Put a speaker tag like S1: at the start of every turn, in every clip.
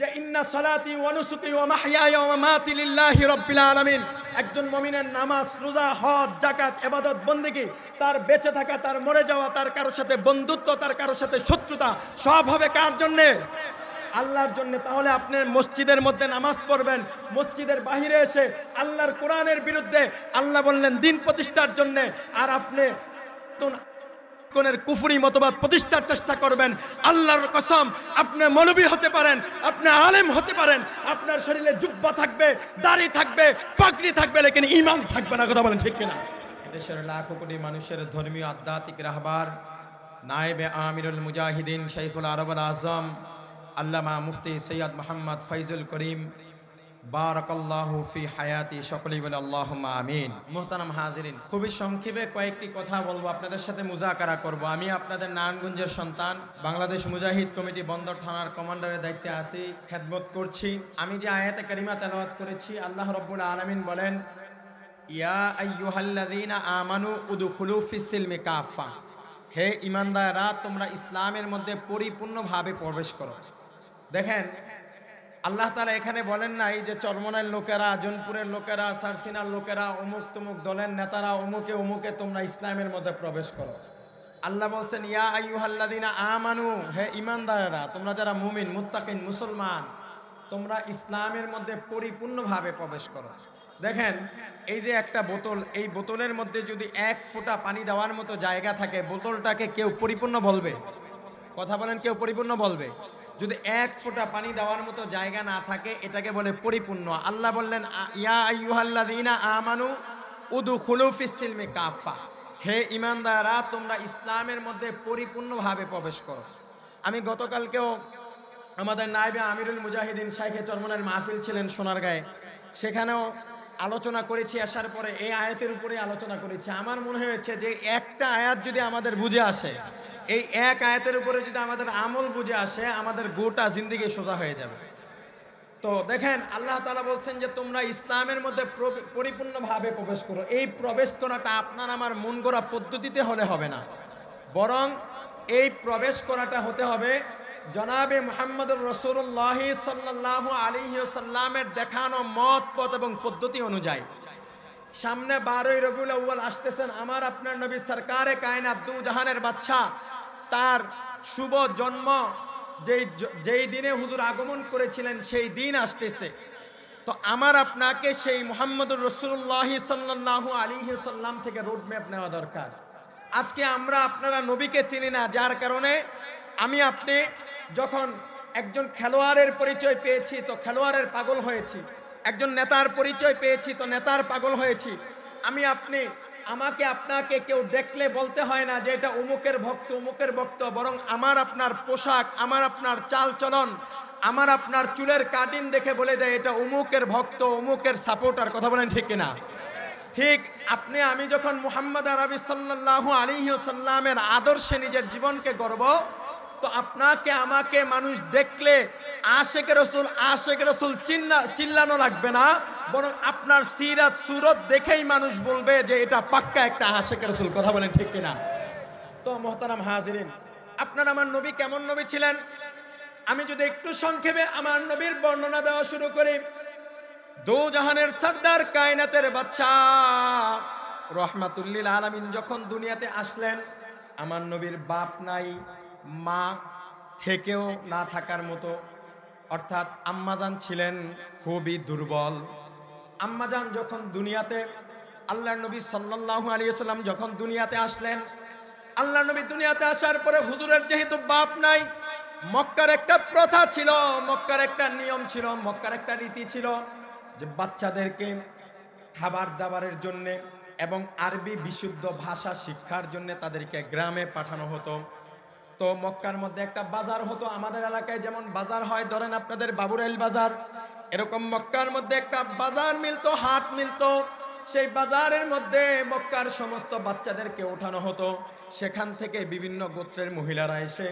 S1: যে ইন্না সালাতি ওয়া নুসুকি ওয়া মাহইয়ায়া ওয়া মামাতি লিল্লাহি রাব্বিল আলামিন। একজন মুমিনের নামাজ, রোজা, হজ, যাকাত, ইবাদত, বন্দেগী, তার বেঁচে থাকা, তার মরে যাওয়া, তার কারোর সাথে বন্ধুত্ব, তার কারোর সাথে শত্রুতা, সব হবে কার জন্যে? আল্লাহর জন্য। তাহলে আপনি মসজিদের মধ্যে নামাজ পড়বেন, মসজিদের বাহিরে এসে আল্লাহর কোরআনের বিরুদ্ধে আল্লাহ বললেন, দিন প্রতিষ্ঠার জন্য। আর আপনি কোনের কুফুরি মতবাদ প্রতিষ্ঠার চেষ্টা করবেন। আল্লাহর কসম, আপনি মৌলবী হতে পারেন, আপনি আলেম হতে পারেন, আপনার শরীরে জুব্বা থাকবে, দাড়ি থাকবে, পাগড়ি থাকবে, লেকিন ইমান থাকবে না, কথা বলেন ঠিক কিনা?
S2: দেশের লাখো কোটি মানুষের ধর্মীয় আধ্যাত্মিক রাহবার, নায়েবে আমিরুল মুজাহিদিন শৈখুল আরবুল আজম, আল্লামা মুফতি সৈয়দ মোহাম্মদ ফৈজুল করিম বারাকাল্লাহু ফি হায়াতি সকলেই বলে আল্লাহ আমিন। মোহতারাম হাজিরিন। খুবই সংক্ষেপে কয়েকটি কথা বলব আপনাদের সাথে মুজাকারা করব। আমি আপনাদের নারায়ণগঞ্জের সন্তান বাংলাদেশ মুজাহিদ কমিটি বন্দর থানার কমান্ডারের দায়িত্বে আছি খেদমত করছি। আমি যে আয়াতে কারিমা তেলাওয়াত করেছি আল্লাহ রব্বুল আলামিন বলেন ইয়া আইয়ুহাল্লাযীনা আমানু উদখুলু ফিস-সিলমি কাফা হে ইমানদাররা তোমরা ইসলামের মধ্যে পরিপূর্ণভাবে প্রবেশ করো। দেখেন আল্লাহ তাআলা এখানে বলেন নাই যে চরমনের লোকেরা, জনপুরের লোকেরা, সারসিনার লোকেরা, অমুক তমুক দলের নেতারা, অমুকে অমুকে তোমরা ইসলামের মধ্যে প্রবেশ করো। আল্লাহ বলছেন, ইয়া আইয়ুহাল্লাযীনা আমানু হে ইমানদারেরা তোমরা যারা মুমিন, মুত্তাকিন, মুসলমান, তোমরা ইসলামের মধ্যে পরিপূর্ণভাবে প্রবেশ করো। দেখেন, এই যে একটা বোতল, এই বোতলের মধ্যে যদি এক ফোঁটা পানি দেওয়ার মতো জায়গা থাকে, বোতলটাকে কেউ পরিপূর্ণ বলবে? কথা বলেন, কেউ পরিপূর্ণ বলবে? যদি এক ফোঁটা পানি দেওয়ার মতো জায়গা না থাকে, এটাকে বলে পরিপূর্ণ। আল্লাহ বললেন ইয়া আইয়ুহাল্লাযীনা আমানু উদখুলু ফিস-সিলমি কাফা হে ইমানদাররা, তোমরা ইসলামের মধ্যে পরিপূর্ণভাবে প্রবেশ করো। আমি গতকালকেও আমাদের নাইবে আমিরুল মুজাহিদিন শাইখে চরমনের মাহফিল ছিলেন সোনারগাঁয়ে সেখানেও আলোচনা করেছি, আসার পরে এই আয়াতের উপরে আলোচনা করেছি। আমার মনে হয়েছে যে একটা আয়াত যদি আমাদের বুঝে আসে এই এক আয়াতের উপরে যদি আমাদের আমল বুঝে আসে, আমাদের গোটা জিন্দিগি সোজা হয়ে যাবে। তো দেখেন, আল্লাহ তালা বলছেন যে, তোমরা ইসলামের মধ্যে পরিপূর্ণভাবে প্রবেশ করো। এই প্রবেশ করাটা আপনার আমার মন গড়া পদ্ধতিতে হলে হবে না। বরং এই প্রবেশ করাটা হতে হবে জনাবে মোহাম্মদ রসুল্লাহ সাল্লাহ আলিহি দেখানো মত পথ এবং পদ্ধতি অনুযায়ী। সামনে বারোই রবিউল আউ্বাল আসতেছেন আমার আপনার নবী সরকারে কায়নাত দু জাহানের বাচ্চা তার শুভ জন্ম যেই যেই দিনে হুজুর আগমন করেছিলেন, সেই দিন আসতেছে। তো আমার আপনাকে সেই মোহাম্মদুর রসুল্লাহ সাল্লাহ আলী সাল্লাম থেকে রোড ম্যাপ নেওয়া দরকার। আজকে আমরা আপনারা নবীকে চিনি না, যার কারণে আমি আপনি যখন একজন খেলোয়াড়ের পরিচয় পেয়েছি, তো খেলোয়াড়ের পাগল হয়েছি। একজন নেতার পরিচয় পেয়েছি, তো নেতার পাগল হয়েছি। আমি আপনি, আমাকে আপনাকে কেউ দেখলে বলতে হয় না যে এটা অমুকের ভক্ত অমুকের ভক্ত, বরং আমার আপনার পোশাক, আমার আপনার চাল চলন, আমার আপনার চুলের কাটিং দেখে বলে দেয়, এটা অমুকের ভক্ত, অমুকের সাপোর্টার, কথা বলেন ঠিক কিনা? ঠিক আপনি, আমি যখন মুহাম্মদ আরবি সাল্লাহ আলী সাল্লামের আদর্শে নিজের জীবনকে গর্ব তো আপনাকে, আমাকে মানুষ দেখলে আশেক রসুল আশেক রসুল চিল্লা চিল্লানো লাগবে না। বরং আপনার সিরাত, সুরত দেখেই মানুষ বলবে যে এটা পাক্কা একটা আশেক রসুল। কথা বলেন ঠিক কিনা? তো মোহতারাম হাজিরিন, আপনার আমার নবী কেমন নবী ছিলেন? আমি যদি একটু সংক্ষেপে আমার নবীর বর্ণনা দেওয়া শুরু করি। দো জাহানের সর্দার কায়নাতের বাচ্চা রহমাতুল্লিল আলামিন যখন দুনিয়াতে আসলেন, আমার নবীর বাপ নাই মা থেকেও না থাকার মতো। অর্থাৎ আম্মাজান ছিলেন খুবই দুর্বল। আম্মাজান যখন দুনিয়াতে আল্লাহ নবী সাল্লাল্লাহু আলাইহি সাল্লাম যখন দুনিয়াতে আসলেন আল্লাহ নবী দুনিয়াতে আসার পরে হুজুরের যেহেতু বাপ নাই, মক্কার একটা প্রথা ছিল, মক্কার একটা নিয়ম ছিল, মক্কার একটা রীতি ছিল যে বাচ্চাদেরকে খাবার দাবারের জন্যে এবং আরবি বিশুদ্ধ ভাষা শিক্ষার জন্য তাদেরকে গ্রামে পাঠানো হতো। তো মক্কার মধ্যে একটা বাজার হতো আমাদের এলাকায়, যেমন বাজার হয়, ধরেন আপনাদের বাবুরাইল বাজার। এরকম মক্কার মধ্যে একটা বাজার মিলতো, হাট মিলতো। সেই বাজারের মধ্যে মক্কার সমস্ত বাচ্চাদেরকে ওঠানো হতো। সেখান থেকে বিভিন্ন গোত্রের মহিলারা এসে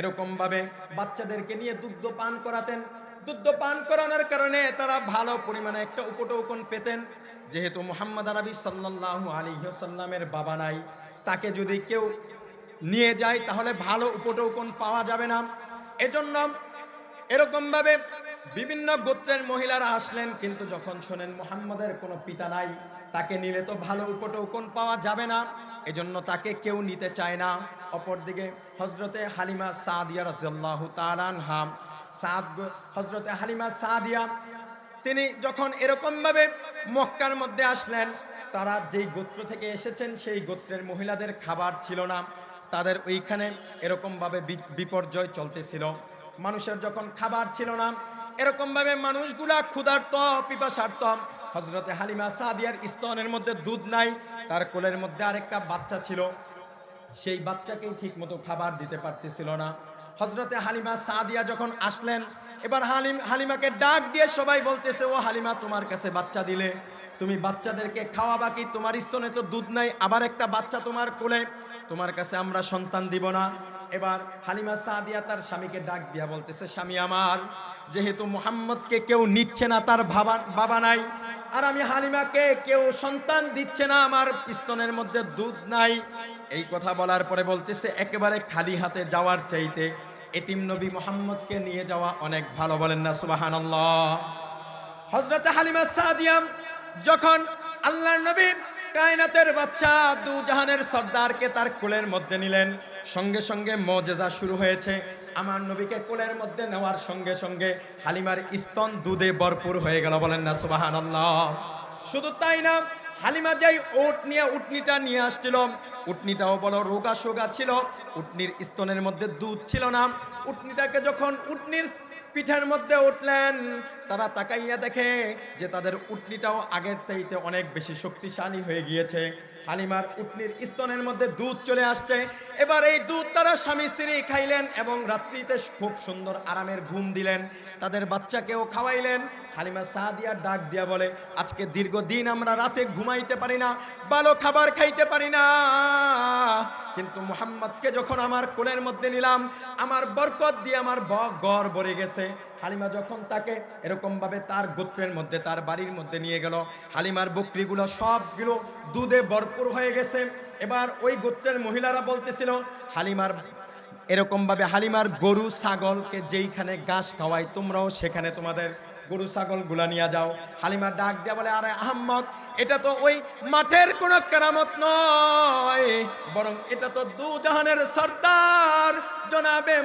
S2: এরকম ভাবে বাচ্চাদেরকে নিয়ে দুগ্ধ পান করাতেন। দুগ্ধ পান করানোর কারণে তারা ভালো পরিমাণে একটা উপটৌকন পেতেন। যেহেতু মোহাম্মদ আরবি সাল্লাহ আলী সাল্লামের বাবা নাই, তাকে যদি কেউ নিয়ে যায়, তাহলে ভালো উপটৌকন পাওয়া যাবে না। এজন্য
S1: এরকম ভাবে বিভিন্ন গোত্রের মহিলারা আসলেন, কিন্তু যখন শোনেন মোহাম্মদের কোনো পিতা নাই, তাকে নিলে তো ভালো উপটৌকন পাওয়া যাবে না। এজন্য তাকে কেউ নিতে চায় না। অপরদিকে হজরতে হালিমা সাদিয়া রাজিয়াল্লাহ তালানহা সাদ হজরতে হালিমা সাদিয়া, তিনি যখন এরকমভাবে মক্কার মধ্যে আসলেন, তারা যেই গোত্র থেকে এসেছেন, সেই গোত্রের মহিলাদের খাবার ছিল না। তাদের ওইখানে এরকমভাবে বিপর্যয় চলতেছিল। মানুষের যখন খাবার ছিল না, এরকমভাবে মানুষগুলা ক্ষুধার্ত, পিপাসার্ত। হজরতে হালিমা সাদিয়ার স্তনের মধ্যে দুধ নাই, তার কোলের মধ্যে আরেকটা বাচ্চা ছিল। সেই বাচ্চাকেই ঠিক মতো খাবার দিতে পারতেছিল না। হজরতে হালিমা সাদিয়া যখন আসলেন, এবার হালিম, হালিমাকে ডাক দিয়ে সবাই বলতেছে, ও হালিমা, তোমার কাছে বাচ্চা দিলে। তুমি বাচ্চাদেরকে খাওয়াবা কি? তোমার স্তনে তো দুধ নাই, আবার একটা বাচ্চা তোমার কোলে। তোমার কাছে আমরা সন্তান দিব না। এবার হালিমা সাদিয়া তার স্বামীকে ডাক দিয়া বলতেছে, স্বামী আমার, যেহেতু মোহাম্মদকে কেউ নিচ্ছে না, তার ভাবা, বাবা নাই। আর আমি হালিমাকে কেউ সন্তান দিচ্ছে না, আমার স্তনের মধ্যে দুধ নাই। এই কথা বলার পরে বলতেছে, একেবারে খালি হাতে যাওয়ার চাইতে এতিম নবী মোহাম্মদকে নিয়ে যাওয়া অনেক ভালো। বলেন না সুবাহান হজরত হালিমা সাদিয়াম যখন আল্লাহর নবী কায়নাতের বাচ্চা দু জাহানের সর্দারকে তার কোলের মধ্যে নিলেন। সঙ্গে সঙ্গে মজেজা শুরু হয়েছে। আমার নবীকে কোলের মধ্যে নেওয়ার সঙ্গে সঙ্গে হালিমার স্তন দুধে ভরপুর হয়ে গেল। বলেন না সুবাহান শুধু তাই না হালিমা যাই ওট নিয়ে, উটনিটা নিয়ে আসছিল। উটনিটাও বলো রোগা সোগা ছিল। উটনির স্তনের মধ্যে দুধ ছিল না। উটনিটাকে যখন উটনির পিঠের মধ্যে উঠলেন, তারা তাকাইয়া দেখে যে তাদের উটনিটাও আগের চাইতে অনেক বেশি শক্তিশালী হয়ে গিয়েছে। হালিমার উটনির স্তনের মধ্যে দুধ চলে আসছে। এবার এই দুধ তারা স্বামী স্ত্রী খাইলেন এবং রাত্রিতে খুব সুন্দর আরামের ঘুম দিলেন। তাদের বাচ্চাকেও খাওয়াইলেন। হালিমা সাদিয়া ডাক দিয়া বলে, আজকে দীর্ঘদিন আমরা রাতে ঘুমাইতে পারি না, ভালো খাবার খাইতে পারি না। কিন্তু মোহাম্মদকে যখন আমার কোলের মধ্যে নিলাম, আমার বরকত দিয়ে আমার গড় ভরে গেছে। হালিমা যখন তাকে এরকম ভাবে তার গোত্রের মধ্যে, তার বাড়ির মধ্যে নিয়ে গেল, হালিমার বকরিগুলো সবগুলো দুধে ভরপুর হয়ে গেছে। এবার ওই গোত্রের মহিলারা বলতেছিল, হালিমার এরকম ভাবে হালিমার গরু, ছাগলকে যেইখানে ঘাস খাওয়াই তোমরাও সেখানে তোমাদের গরু ছাগলগুলা নিয়ে যাও। হালিমা ডাক দিয়া বলে, আরে আহম্মদ, এটা তো ওই মাঠের কোন কেরামত নয়, বরং এটা তো দু জাহানের সর্দার, জনাবে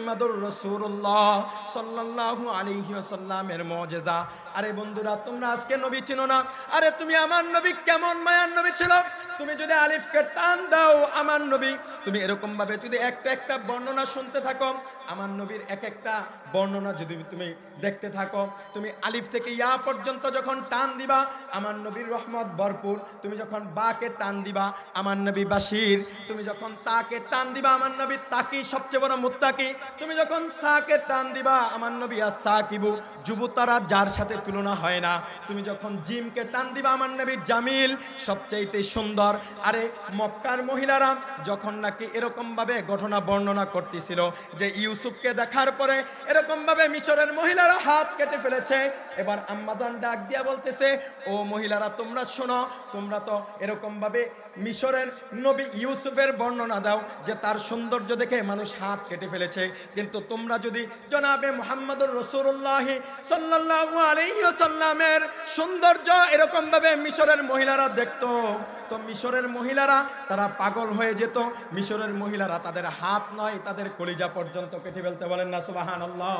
S1: মুহাম্মাদুর রাসূলুল্লাহ সাল্লাল্লাহু আলাইহি ওয়াসাল্লামের মুজিজা। আরে বন্ধুরা, তোমরা আজকে নবী চিনো না। আরে তুমি আমার নবী কেমন মায়ার নবী ছিল? তুমি যদি আলিফকে টান দাও আমার নবী, তুমি এরকম ভাবে যদি একটা একটা বর্ণনা শুনতে থাকো, আমার নবীর এক একটা বর্ণনা যদি তুমি দেখতে থাকো, তুমি আলিফ থেকে ইয়া পর্যন্ত যখন টান দিবা, আমার নবীর রহমত ভরপুর। তুমি যখন বাকে টান দিবা, আমার নবী বাসির তুমি যখন তাকে টান দিবা, আমার নবী তাকি সবচেয়ে বড় মুত্তাকি। তুমি যখন তাকে টান দিবা, আমার নবী আর সাকিবু, যুবতারা যার সাথে তুলনা হয় না। তুমি যখন জিমকে টান দিবা আমার নবী জামিল, সবচাইতে সুন্দর। আরে, মক্কার মহিলারা যখন নাকি এরকম ভাবে ঘটনা বর্ণনা করতেছিল যে ইউসুফকে দেখার পরে এরকম ভাবে মিশরের মহিলারা হাত কেটে ফেলেছে, এবার আম্মাজান ডাক দিয়া বলতেছে, ও মহিলারা, তোমরা শোনো, তোমরা তো এরকম ভাবে মিশরের নবী ইউসুফের বর্ণনা দাও যে তার সৌন্দর্য দেখে মানুষ হাত কেটে ফেলেছে। কিন্তু তোমরা যদি জনাবে মোহাম্মদুর রসুল্লাহি সাল্লাল্লাহু আলাইহি ওয়াসাল্লামের সৌন্দর্য এরকম ভাবে মিশরের মহিলারা দেখতো। তো মিশরের মহিলারা তারা পাগল হয়ে যেত। মিশরের মহিলারা তাদের হাত নয়, তাদের কলিজা পর্যন্ত কেটে ফেলতে বলেন না, সুবহানাল্লাহ।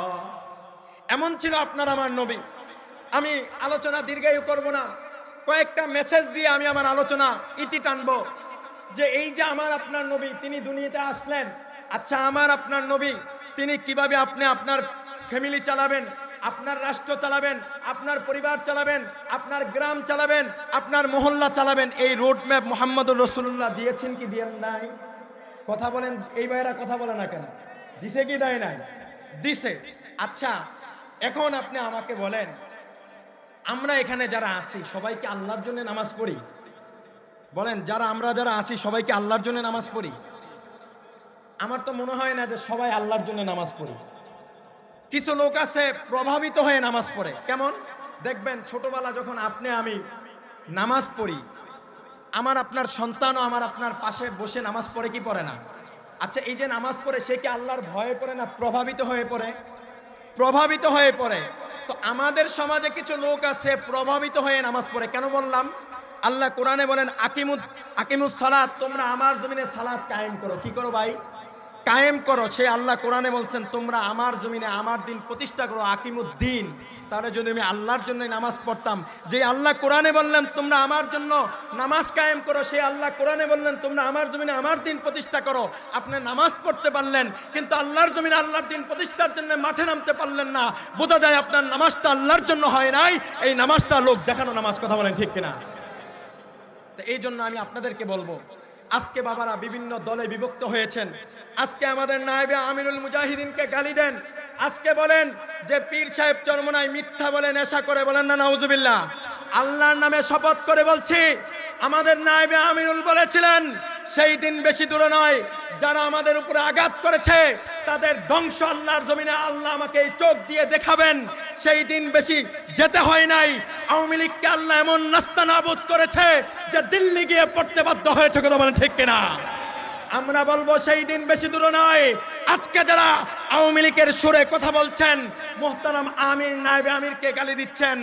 S1: এমন ছিল আপনার আমার নবী। আমি আলোচনা দীর্ঘায়ু করব না। কয়েকটা মেসেজ দিয়ে আমি আমার আলোচনা ইতি টানবো। যে এই যে আমার আপনার নবী, তিনি দুনিয়াতে আসলেন। আচ্ছা আমার আপনার নবী, তিনি কীভাবে আপনি আপনার ফ্যামিলি চালাবেন? আপনার রাষ্ট্র চালাবেন, আপনার পরিবার চালাবেন, আপনার গ্রাম চালাবেন, আপনার মহল্লা চালাবেন। এই রোড ম্যাপ মোহাম্মদুর রসুল্লাহ দিয়েছেন কি দিয়েন নাই? কথা বলেন, এই ভাইয়েরা কথা বলে না কেন? দিছে কি দেয় নাই? দিছে। আচ্ছা এখন আপনি আমাকে বলেন, আমরা এখানে যারা আছি, সবাইকে আল্লাহর জন্য নামাজ পড়ি? বলেন, যারা আমরা যারা আছি, সবাইকে আল্লাহর জন্য নামাজ পড়ি? আমার তো মনে হয় না যে সবাই আল্লাহর জন্য নামাজ পড়ি। কিছু লোক আছে প্রভাবিত হয়ে নামাজ পড়ে। কেমন? দেখবেন ছোটবেলা যখন আপনি আমি নামাজ পড়ি, আমার আপনার সন্তানও আমার আপনার পাশে বসে নামাজ পড়ে কি পড়ে না? আচ্ছা এই যে নামাজ পড়ে, সে কি আল্লাহর ভয়ে পড়ে না প্রভাবিত হয়ে পড়ে? প্রভাবিত হয়ে পড়ে। তো আমাদের সমাজে কিছু লোক আছে প্রভাবিত হয়ে নামাজ পড়ে। কেন বললাম? আল্লাহ কোরআনে বলেন, আকিমুদ, আকিমুস সালাত, তোমরা আমার জমিনে সালাত কায়েম করো। কি করো ভাই? কায়েম করো, সে আল্লাহ কোরআনে বলছেন, তোমরা আমার জমিনে আমার দিন প্রতিষ্ঠা করো, আকিমুদ্দিন। তাহলে যদি আমি আল্লাহর জন্য নামাজ পড়তাম। যে আল্লাহ কোরআনে বললেন, তোমরা আমার জন্য নামাজ কায়েম করো, সে আল্লাহ কোরআনে বললেন, তোমরা আমার জমিনে আমার দিন প্রতিষ্ঠা করো। আপনি নামাজ পড়তে পারলেন, কিন্তু আল্লাহর জমিনে আল্লাহর দিন প্রতিষ্ঠার জন্য মাঠে নামতে পারলেন না। বোঝা যায় আপনার নামাজটা আল্লাহর জন্য হয় নাই, এই নামাজটা লোক দেখানো নামাজ কথা বলেন ঠিক কিনা? তো এই জন্য আমি আপনাদেরকে বলব আজকে বাবারা বিভিন্ন দলে বিভক্ত হয়েছেন। আজকে আমাদের নায়েবে আমিরুল মুজাহিদিনকে গালি দেন। আজকে বলেন যে পীর সাহেব চরমনায় মিথ্যা বলে নেশা করে বলেন না, নাউজুবিল্লাহ। আল্লাহর নামে শপথ করে বলছি, আমাদের নায়েবে আমিরুল বলেছিলেন, সেই দিন বেশি দূরে নয়, যারা আমাদের উপরে আঘাত করেছে, তাদের ধ্বংস আল্লাহর জমিনে আল্লাহ আমাকে এই চোখ দিয়ে দেখাবেন। সেই দিন বেশি যেতে হয় নাই আওয়ামী লীগকে আল্লাহ এমন নাস্তা নাবুদ করেছে যে দিল্লি গিয়ে পড়তে বাধ্য হয়েছে, কথা বলেন ঠিক কিনা? আমরা বলব সেই দিন বেশি দূরে নয়। আজকে যারা আওয়ামী লীগের সুরে কথা বলছেন, মোহতারাম আমির নাইবে আমিরকে গালি দিচ্ছেন,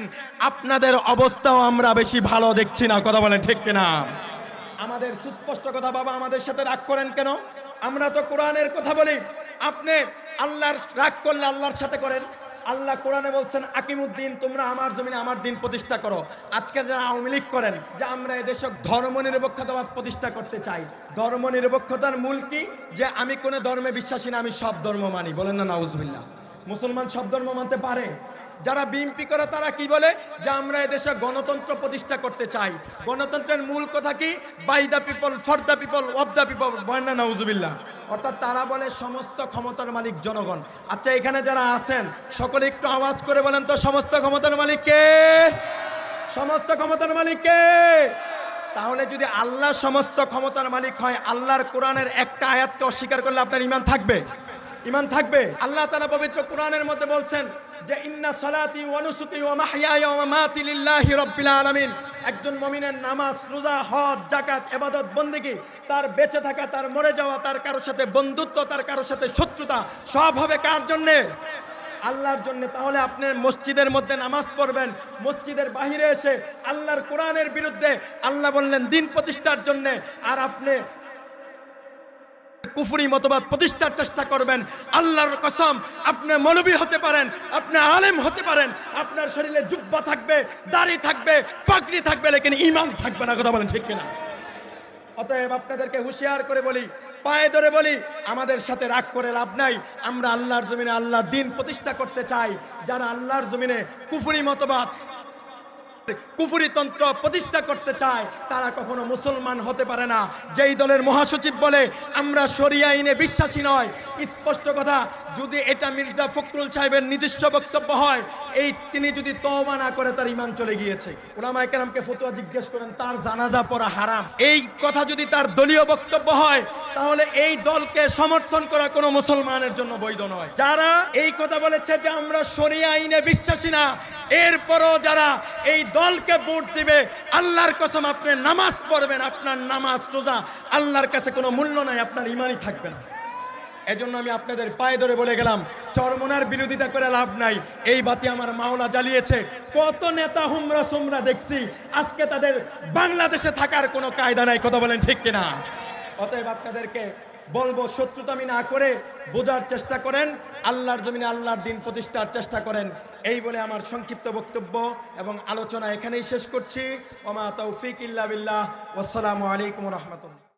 S1: আপনাদের অবস্থাও আমরা বেশি ভালো দেখছি না, কথা বলেন ঠিক কিনা? আমাদের সুস্পষ্ট কথা বাবা, আমাদের সাথে রাগ করেন কেন? আমরা তো কোরআনের কথা বলি। আপনি আল্লাহর রাগ করলে আল্লাহর সাথে করেন। আল্লাহ কোরআনে বলছেন, আকিমুদ্দিন, তোমরা আমার জমিনে আমার দিন প্রতিষ্ঠা করো। আজকে যারা আওয়ামী লীগ করেন, যে আমরা এদেশে ধর্ম নিরপেক্ষতাবাদ প্রতিষ্ঠা করতে চাই, ধর্ম নিরপেক্ষতার মূল কি? যে আমি কোনো ধর্মে বিশ্বাসী না, আমি সব ধর্ম মানি। বলেন না, নাউজবিল্লাহ। মুসলমান সব ধর্ম মানতে পারে? যারা বিএনপি করে, তারা কি বলে? যে আমরা এদেশে গণতন্ত্র প্রতিষ্ঠা করতে চাই। গণতন্ত্রের মূল কথা কি? By the people for the people of the people বন্যা নাউজুবিল্লাহ। অর্থাৎ তারা বলে সমস্ত ক্ষমতার মালিক জনগণ। আচ্ছা এখানে যারা আছেন, সকলে একটু আওয়াজ করে বলেন তো, সমস্ত ক্ষমতার মালিককে সমস্ত ক্ষমতার মালিককে তাহলে যদি আল্লাহ সমস্ত ক্ষমতার মালিক হয়, আল্লাহর কোরআনের একটা আয়াতকে অস্বীকার করলে আপনার ইমান থাকবে? ইমান থাকবে। আল্লাহ তাআলা পবিত্র কোরআনের মধ্যে বলছেন যে, ইন্না সালাতি মাহইয়ায়া ওয়া লিল্লাহি রাব্বিল একজন মুমিনের নামাজ, রোজা, হজ জাকাত এবাদত বন্দেগী, তার বেঁচে থাকা, তার মরে যাওয়া, তার কারোর সাথে বন্ধুত্ব, তার কারোর সাথে শত্রুতা, সব হবে কার জন্যে? আল্লাহর জন্য। তাহলে আপনি মসজিদের মধ্যে নামাজ পড়বেন, মসজিদের বাহিরে এসে আল্লাহর কোরআনের বিরুদ্ধে আল্লাহ বললেন, দিন প্রতিষ্ঠার জন্য। আর আপনি কুফুরি মতবাদ প্রতিষ্ঠার চেষ্টা করবেন। আল্লাহর কসম, আপনি মৌলবী হতে পারেন, আপনি আলেম হতে পারেন, আপনার শরীরে জুব্বা থাকবে, দাড়ি থাকবে, পাগড়ি থাকবে, লেকিন ইমান থাকবে না, কথা বলেন ঠিক কিনা? অতএব আপনাদেরকে হুঁশিয়ার করে বলি, পায়ে ধরে বলি, আমাদের সাথে রাগ করে লাভ নাই। আমরা আল্লাহর জমিনে আল্লাহর দিন প্রতিষ্ঠা করতে চাই। যারা আল্লাহর জমিনে কুফুরি মতবাদ কুফুরি তন্ত্র প্রতিষ্ঠা করতে চায়, তারা কখনো মুসলমান হতে পারে না। যেই দলের মহাসচিব বলে, আমরা শরিয়া আইনে বিশ্বাসী নয়। স্পষ্ট কথা, যদি এটা মির্জা ফখরুল সাহেবের নিজস্ব বক্তব্য হয়, এই তিনি যদি তওবা না করে, তার ইমান চলে গিয়েছে। ওলামায়ে কেরামকে ফতোয়া জিজ্ঞেস করেন, তার জানাজা পড়া হারাম? এই কথা যদি তার দলীয় বক্তব্য হয়, তাহলে এই দলকে সমর্থন করা কোনো মুসলমানের জন্য বৈধ নয়। যারা এই কথা বলেছে যে, আমরা শরিয়া আইনে বিশ্বাসী না, এরপরও যারা এই দলকে ভোট দিবে, আল্লাহর কসম আপনি নামাজ পড়বেন, আপনার নামাজ রোজা, আল্লাহর কাছে কোনো মূল্য নাই, আপনার ইমানই থাকবে না। এজন্য আমি আপনাদের পায়ে ধরে বলে গেলাম, চরমনার বিরোধিতা করে লাভ নাই, এই বাতি আমার মাওলা জ্বালিয়েছে। কত নেতা হুমরা সুমরা দেখছি, আজকে তাদের বাংলাদেশে থাকার কোনো কায়দা নাই, কথা বলেন ঠিক কিনা? অতএব আপনাদেরকে বলব, শত্রুতামি না করে বোঝার চেষ্টা করেন, আল্লাহর জমিনে আল্লাহর দিন প্রতিষ্ঠার চেষ্টা করেন। এই বলে আমার সংক্ষিপ্ত বক্তব্য এবং আলোচনা এখানেই শেষ করছি। ওমা তৌফিক ইল্লা বিল্লাহ। আসসালামু আলাইকুম রহমতুল্লাহ।